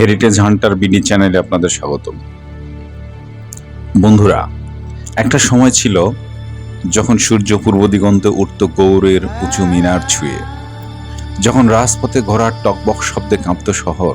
Heritage Hunter BD চ্যানেলে আপনাদের স্বাগতম। বন্ধুরা, একটা সময় ছিল যখন সূর্য পূর্ব দিগন্তে উঠত গৌরের উঁচু মিনার ছুঁয়ে। যখন রাজপথে ঘোড়ার টকবক শব্দে কাঁপত শহর,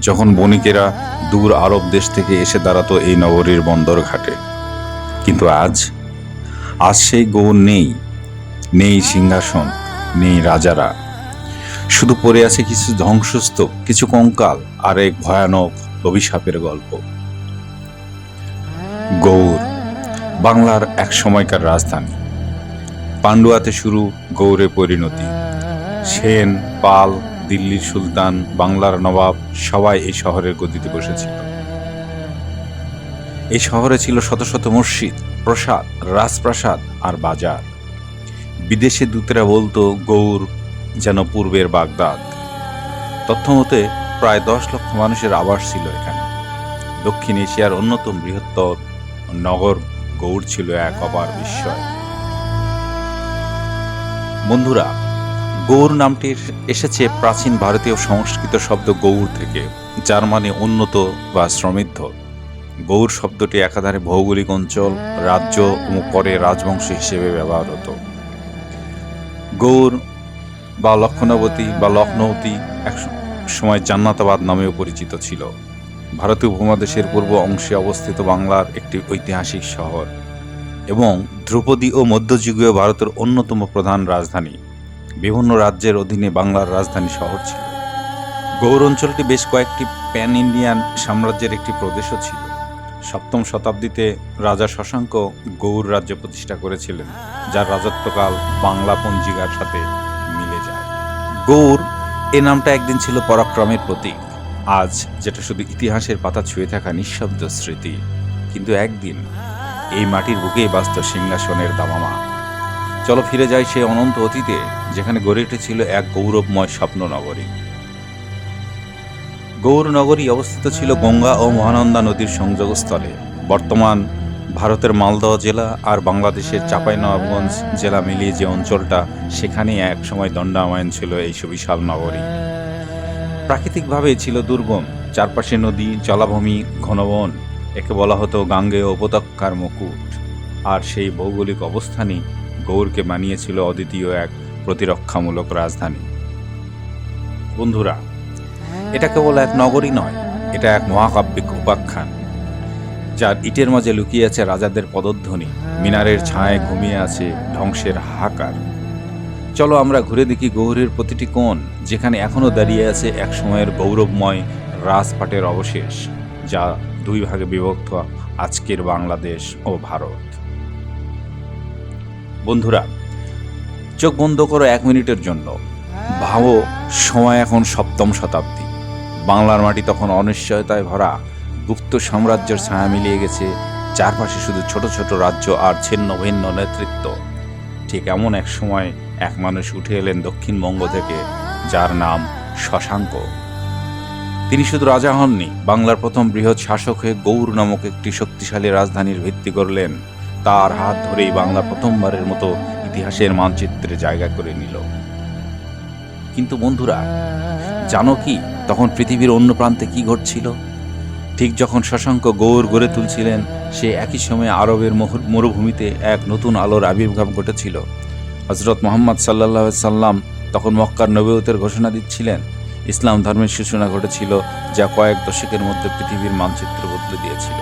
যখন বণিকেরা দূর আরব দেশ থেকে এসে দাঁড়াতো এই নগরীর বন্দর ঘাটে। কিন্তু আজ আজ সেই গৌর নেই নেই সিংহাসন, নেই রাজারা। শুধু পড়ে আছে কিছু ধ্বংসস্তূপ, কিছু কঙ্কাল, আর এক ভয়ানক অভিশাপের গল্প। গৌর, বাংলার এক সময়কার রাজধানী। পান্ডুয়াতে শুরু গৌরে পরিণতি। সেন, পাল, দিল্লির সুলতান, বাংলার নবাব, সবাই এই শহরের গদিতে বসেছিল। এই শহরে ছিল শত শত মসজিদ, প্রসাদ, রাজপ্রাসাদ আর বাজার। বিদেশে দূতেরা বলতো, গৌর যেন পূর্বের বাগদাদ। তথ্যমতে, প্রায় দশ লক্ষ মানুষের আবাস ছিল এখানে। দক্ষিণ এশিয়ার অন্যতম বৃহত্তর নগর গৌড় ছিল এক অপার বিস্ময়। বন্ধুরা গৌর নামটি এসেছে প্রাচীন ভারতীয় সংস্কৃত শব্দ গৌর থেকে, যার মানে উন্নত বা সমৃদ্ধ। গৌর শব্দটি একাধারে ভৌগোলিক অঞ্চল, রাজ্য ও পরে রাজবংশ হিসেবে ব্যবহার হতো গৌর বা লক্ষণাবতী বা লখনৌতি এক সময় জান্নাতাবাদ নামেও পরিচিত ছিল। ভারতীয় উপমহাদেশের পূর্ব অংশে অবস্থিত বাংলার একটি ঐতিহাসিক শহর এবং ধ্রুপদী ও মধ্যযুগীয় ভারতের অন্যতম প্রধান রাজধানী। বিভিন্ন রাজ্যের অধীনে বাংলার রাজধানী শহর ছিল। গৌর অঞ্চলটি বেশ কয়েকটি প্যান ইন্ডিয়ান সাম্রাজ্যের একটি প্রদেশও ছিল। সপ্তম শতাব্দীতে রাজা শশাঙ্ক গৌর রাজ্য প্রতিষ্ঠা করেছিলেন, যার রাজত্বকাল বাংলা পঞ্জিকার সাথে গৌর, এ নামটা একদিন ছিল পরাক্রমের প্রতীক। আজ যেটা শুধু ইতিহাসের পাতা ছুঁয়ে থাকা নিঃশব্দ স্মৃতি। কিন্তু একদিন এই মাটির বুকেই বাস্ত সিংহাসনের দামামা। চলো ফিরে যাই সেই অনন্ত অতীতে, যেখানে গড়ে উঠেছিল এক গৌরবময় স্বপ্ন নগরী গৌর নগরী অবস্থিত ছিল গঙ্গা ও মহানন্দা নদীর সংযোগস্থলে। বর্তমান ভারতের মালদহ জেলা আর বাংলাদেশের চাঁপাইনবাবগঞ্জ জেলা মিলিয়ে যে অঞ্চলটা, সেখানেই এক সময় দণ্ডায়মান ছিল এই সুবিশাল নগরী। প্রাকৃতিকভাবে ছিল দুর্গম। চারপাশে নদী, জলাভূমি, ঘনবন, একে বলা হতো গাঙ্গেয় উপত্যকার মুকুট। আর সেই ভৌগোলিক অবস্থানই গৌরকে মানিয়েছিল অদ্বিতীয় এক প্রতিরক্ষামূলক রাজধানী। বন্ধুরা, এটা কেবল এক নগরী নয়, এটা এক মহাকাব্যিক উপাখ্যান। যার ইটের মাঝে লুকিয়ে আছে রাজাদের পদধ্বনি। মিনারের ছায় ঘুমিয়ে আছে ধ্বংসের হাহাকার। চলো আমরা ঘুরে দেখি গৌরের প্রতিটি কোণ, যেখানে এখনও দাঁড়িয়ে আছে এক সময়ের গৌরবময় রাজপাটের অবশেষ, যা দুই ভাগে বিভক্ত আজকের বাংলাদেশ ও ভারত। বন্ধুরা, চোখ বন্ধ করো এক মিনিটের জন্য। ভাবো, সময় এখন সপ্তম শতাব্দী। বাংলার মাটি তখন অনিশ্চয়তায় ভরা। গুপ্ত সাম্রাজ্যের ছায়া মিলিয়ে গেছে। চারপাশে শুধু ছোট ছোট রাজ্য আর ছিন্ন ভিন্ন নেতৃত্ব। ঠিক এমন এক সময় এক মানুষ উঠে এলেন দক্ষিণবঙ্গ থেকে, যার নাম শশাঙ্ক। তিনি শুধু রাজা হননি, বাংলার প্রথম বৃহৎ শাসক হয়ে গৌর নামক একটি শক্তিশালী রাজধানীর ভিত্তি করলেন। তার হাত ধরেই বাংলা প্রথমবারের মতো ইতিহাসের মানচিত্রে জায়গা করে নিল। কিন্তু বন্ধুরা, জানো কি, তখন পৃথিবীর অন্য প্রান্তে কি ঘটছিল? ঠিক যখন শশাঙ্ক গৌর গড়ে তুলছিলেন, সে একই সময়ে আরবের মরুভূমিতে এক নতুন আলোর আবির্ভাব ঘটেছিল। হজরত মোহাম্মদ সাল্লাহ সাল্লাম তখন মক্কার নবীয়তের ঘোষণা দিচ্ছিলেন, ইসলাম ধর্মের সূচনা ঘটেছিল যা কয়েক দশকের মধ্যে পৃথিবীর মানচিত্র বদলে দিয়েছিল।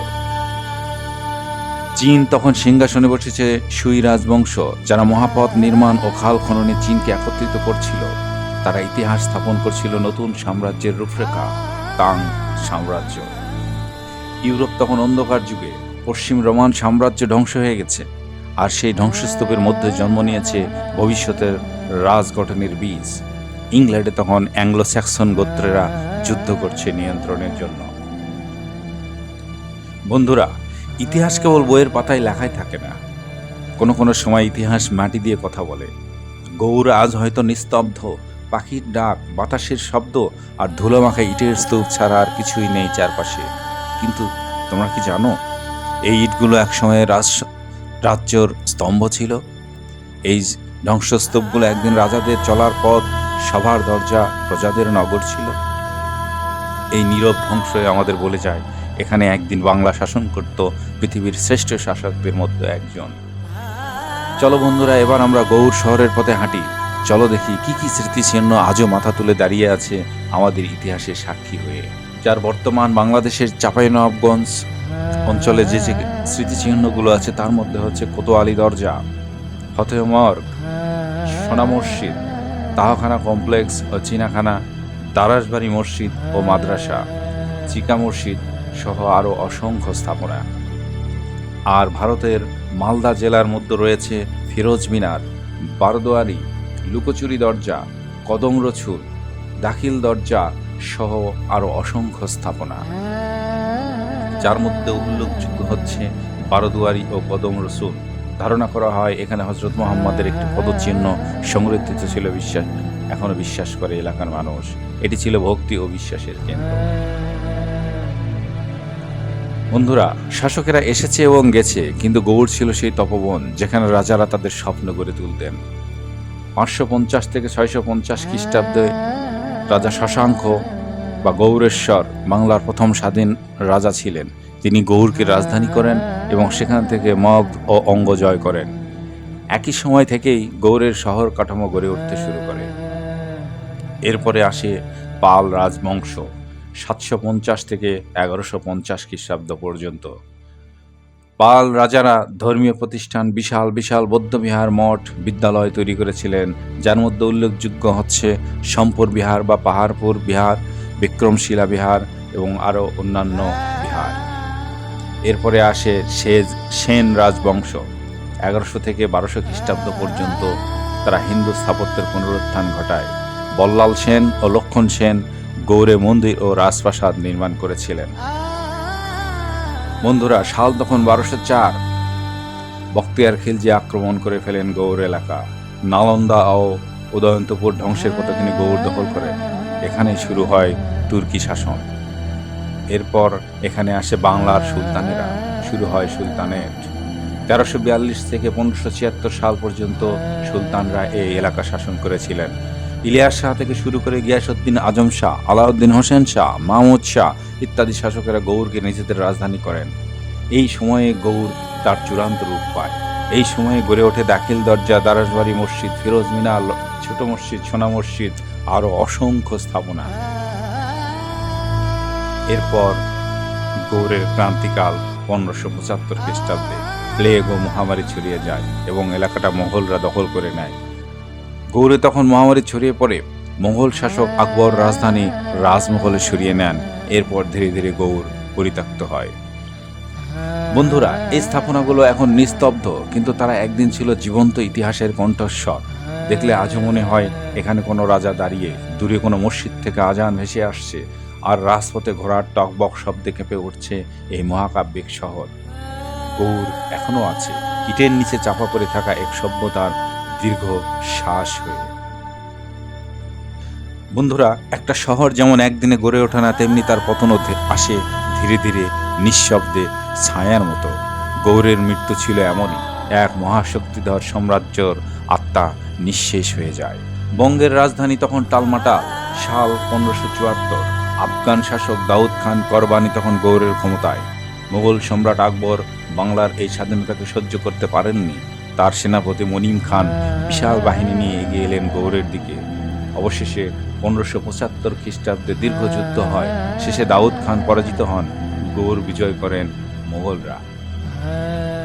চীন তখন সিংহাসনে বসেছে সুই রাজবংশ, যারা মহাপথ নির্মাণ ও খাল খননে চীনকে একত্রিত করছিল। তারা ইতিহাস স্থাপন করছিল নতুন সাম্রাজ্যের রূপরেখা, তাং সাম্রাজ্য। ইউরোপ তখন অন্ধকার যুগে পশ্চিম রোমান সাম্রাজ্য ধ্বংস হয়ে গেছে, আর সেই ধ্বংসস্তূপের মধ্যে জন্ম নিয়েছে ভবিষ্যতের রাজ গঠনের বীজ। ইংল্যান্ডে তখন অ্যাংলো স্যাক্সন গোত্রেরা যুদ্ধ করছে নিয়ন্ত্রণের জন্য। বন্ধুরা, ইতিহাস কেবল বইয়ের পাতায় লেখাই থাকে না। কোনো কোনো সময় ইতিহাস মাটি দিয়ে কথা বলে। গৌর আজ হয়তো নিস্তব্ধ, পাখির ডাক, বাতাসের শব্দ আর ধুলোমাখা ইটের স্তূপ ছাড়া আর কিছুই নেই চারপাশে। কিন্তু তোমরা কি জানো, এই ইটগুলো একসময় রাজ, রাজ্যর স্তম্ভ ছিল। এই ধ্বংসস্তূপগুলো একদিন রাজাদের চলার পথ সভার দরজা প্রজাদের নগর ছিল। এই নীরব ধ্বংসই আমাদের বলে যায়, এখানে একদিন বাংলা শাসন করত পৃথিবীর শ্রেষ্ঠ শাসকদের মধ্যে একজন। চলো বন্ধুরা, এবার আমরা গৌর শহরের পথে হাঁটি। চলো দেখি কি কি স্মৃতিচিহ্ন আজও মাথা তুলে দাঁড়িয়ে আছে আমাদের ইতিহাসের সাক্ষী হয়ে। যার বর্তমান বাংলাদেশের চাঁপাইনবাবগঞ্জ অঞ্চলে যে যে স্মৃতিচিহ্নগুলো আছে তার মধ্যে হচ্ছে কোতোয়ালি দরজা ফতেহ মর্গ সোনা মসজিদ তাহখানা কমপ্লেক্স ও চিনাখানা দারাসবাড়ি মসজিদ ও মাদ্রাসা চিকা মসজিদ সহ আরও অসংখ্য স্থাপনা। আর ভারতের মালদা জেলার মধ্যে রয়েছে ফিরোজ মিনার বারদোয়ারি লুকোচুরি দরজা কদম রছুল দাখিল দরজা সহ আরও অসংখ্য স্থাপনা। যার মধ্যে উল্লেখযোগ্য হচ্ছে বারদুয়ারি ও কদম রসুল। ধারণা করা হয় এখানে হজরত মোহাম্মদের একটি পদচিহ্ন সংরক্ষিত ছিল বিশ্বাস, এখনও বিশ্বাস করে এলাকার মানুষ। এটি ছিল ভক্তি ও বিশ্বাসের কেন্দ্র। বন্ধুরা, শাসকেরা এসেছে এবং গেছে, কিন্তু গৌড় ছিল সেই তপবন যেখানে রাজারা তাদের স্বপ্ন গড়ে তুলতেন। পাঁচশো পঞ্চাশ থেকে ছয়শো পঞ্চাশ খ্রিস্টাব্দে রাজা শশাঙ্ক বা গৌরেশ্বর বাংলার প্রথম স্বাধীন রাজা ছিলেন। তিনি গৌরকে রাজধানী করেন এবং সেখান থেকে মগ ও অঙ্গ জয় করেন। একই সময় থেকেই গৌড়ের শহর কাঠামো গড়ে উঠতে শুরু করে। এরপরে আসে পাল রাজবংশ, সাতশো পঞ্চাশ থেকে এগারোশো পঞ্চাশ খ্রিস্টাব্দ পর্যন্ত। পাল রাজারা ধর্মীয় প্রতিষ্ঠান বিশাল বিশাল বৌদ্ধবিহার মঠ বিদ্যালয় তৈরি করেছিলেন, যার মধ্যে উল্লেখযোগ্য হচ্ছে সম্পর বিহার বা পাহাড়পুর বিহার, বিক্রমশিলা বিহার এবং আরও অন্যান্য বিহার। এরপরে আসে সেজ, সেন রাজবংশ। এগারোশো থেকে বারোশো খ্রিস্টাব্দ পর্যন্ত তারা হিন্দু স্থাপত্যের পুনরুত্থান ঘটায়। বল্লাল সেন ও লক্ষণ সেন গৌরে মন্দির ও রাজপ্রাসাদ নির্মাণ করেছিলেন। বন্ধুরা সাল তখন বারোশো চার। বক্তিয়ার খিলজি আক্রমণ করে ফেলেন গৌড় এলাকা। নালন্দা ও উদয়ন্তপুর ধ্বংসের পথে তিনি গৌর দখল করেন। এখানেই শুরু হয় তুর্কি শাসন। এরপর এখানে আসে বাংলার সুলতানেরা। শুরু হয় সুলতানের। তেরোশো বিয়াল্লিশ থেকে পনেরোশো ছিয়াত্তর সাল পর্যন্ত সুলতানরা এই এলাকা শাসন করেছিলেন। ইলিয়াস শাহ থেকে শুরু করে গিয়াসউদ্দিন আজম শাহ, আলাউদ্দিন হোসেন শাহ, মাহমুদ শাহ ইত্যাদি শাসকেরা গৌরকে নিজেদের রাজধানী করেন। এই সময়ে গৌর তার চূড়ান্ত রূপ পায়। এই সময়ে গড়ে ওঠে দাখিল দরজা দারাসবাড়ি মসজিদ, ফিরোজ মিনার ছোট মসজিদ, সোনা মসজিদ আরও অসংখ্য স্থাপনা। এরপর গৌরের ক্রান্তিকাল পনেরোশো পঁচাত্তর খ্রিস্টাব্দে, প্লেগ ও মহামারী ছড়িয়ে যায় এবং এলাকাটা মোগলরা দখল করে নেয়। গৌড়ে তখন মহামারী ছড়িয়ে পড়ে। মোগল শাসক আকবর রাজধানী রাজমহলে সরিয়ে নেন। এরপর ধীরে ধীরে গৌড় পরিত্যক্ত হয়। বন্ধুরা, এই স্থাপনাগুলো এখন নিস্তব্ধ, কিন্তু তারা একদিন ছিল জীবন্ত ইতিহাসের কণ্ঠস্বর। দেখলে আজও মনে হয়, এখানে কোনো রাজা দাঁড়িয়ে, দূরে কোনো মসজিদ থেকে আজান ভেসে আসছে, আর রাজপথে ঘোড়ার টকবক শব্দে কেঁপে উঠছে এই মহাকাব্যিক শহর। গৌর এখনও আছে। ইটের নিচে চাপা পড়ে থাকা এক সভ্যতার দীর্ঘ শ্বাস হয়ে। বন্ধুরা, একটা শহর যেমন একদিনে গড়ে ওঠে না, তেমনি তার পতনও ধে- আসে ধীরে ধীরে নিঃশব্দে ছায়ার মতো। গৌরের মৃত্যু ছিল এমনই। এক মহাশক্তিধর সাম্রাজ্যর আত্মা নিঃশেষ হয়ে যায়। বঙ্গের রাজধানী তখন টালমাটাল সাল পনেরোশো চুয়াত্তর। আফগান শাসক দাউদ খান করবানি তখন গৌরের ক্ষমতায়। মোগল সম্রাট আকবর বাংলার এই স্বাধীনতাকে সহ্য করতে পারেননি। তার সেনাপতি মনিম খান বিশাল বাহিনী নিয়ে এগিয়ে এলেন গৌড়ের দিকে। অবশেষে পনেরোশো পঁচাত্তর খ্রিস্টাব্দে দীর্ঘ যুদ্ধ হয়। শেষে দাউদ খান পরাজিত হন। গৌড় বিজয় করেন মোগলরা।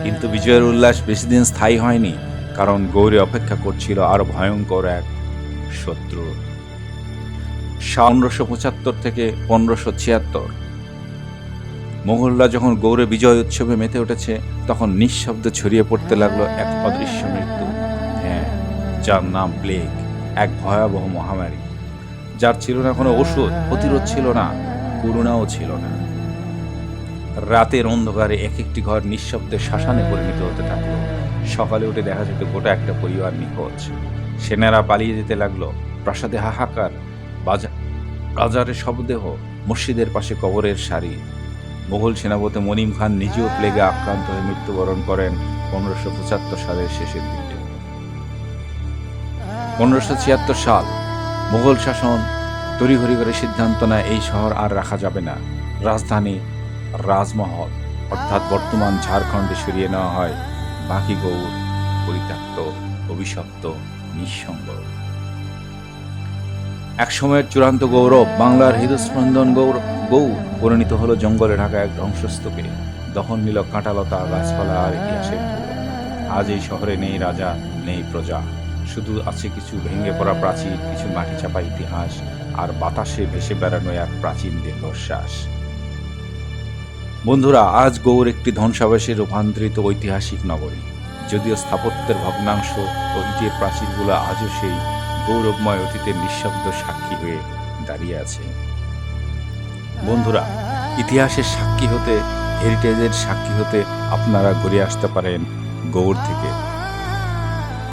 কিন্তু বিজয়ের উল্লাস বেশি দিন স্থায়ী হয়নি কারণ গৌরে অপেক্ষা করছিল আরও ভয়ঙ্কর এক শত্রু। পনেরোশো পঁচাত্তর থেকে পনেরোশো ছিয়াত্তর। মোগলরা যখন গৌরে বিজয় উৎসবে মেতে উঠেছে, তখন নিঃশব্দে ছড়িয়ে পড়তে লাগল এক অদৃশ্য মৃত্যু। হ্যাঁ যার নাম প্লেগ এক ভয়াবহ মহামারী। যার ছিল না কোনো ওষুধ, প্রতিরোধ ছিল না, করুণাও ছিল না। রাতের অন্ধকারে এক একটি ঘর নিঃশব্দে শ্মশানে পরিণত হতে থাকল। সকালে উঠে দেখা যেত গোটা একটা পরিবার নিখোঁজ। সেনারা পালিয়ে যেতে লাগল। প্রাসাদে হাহাকার বাজার বাজারে শবদেহ, মসজিদের পাশে কবরের সারি। মোগল সেনাপতি মনিম খান নিজেও প্লেগে আক্রান্ত হয়ে মৃত্যুবরণ করেন পনেরোশো পঁচাত্তর সালের শেষের দিকে। পনেরোশো ছিয়াত্তর সাল মোগল শাসন তড়িঘড়ি করে সিদ্ধান্ত নেয়, এই শহর আর রাখা যাবে না। রাজধানী রাজমহল, অর্থাৎ বর্তমান ঝাড়খণ্ডে সরিয়ে নেওয়া হয় বাকি গৌর, পরিত্যক্ত, অভিশপ্ত, নিঃসঙ্গ। এক সময়ের চূড়ান্ত গৌরব, বাংলার হৃদস্পন্দন গৌর গৌর পরিণত হলো জঙ্গলে ঢাকা এক ধ্বংসস্তূপে। দহন নিল কাঁটালতা, গাছপালা আর ইতিহাসের আজ এই শহরে নেই রাজা, নেই প্রজা। শুধু আছে কিছু ভেঙে পড়া প্রাচীর, কিছু মাটি চাপা ইতিহাস, আর বাতাসে ভেসে বেড়ানো এক প্রাচীন দীর্ঘশ্বাস। বন্ধুরা, আজ গৌর একটি ধ্বংসাবশে রূপান্তরিত ঐতিহাসিক নগরী। যদিও স্থাপত্যের ভগ্নাংশ ও ইটের প্রাচীরগুলো আজও সেই গৌরবময় অতীতে নিঃশব্দ সাক্ষী হয়ে দাঁড়িয়ে আছে। বন্ধুরা, ইতিহাসের সাক্ষী হতে হেরিটেজের সাক্ষী হতে আপনারা ঘুরে আসতে পারেন গৌড় থেকে।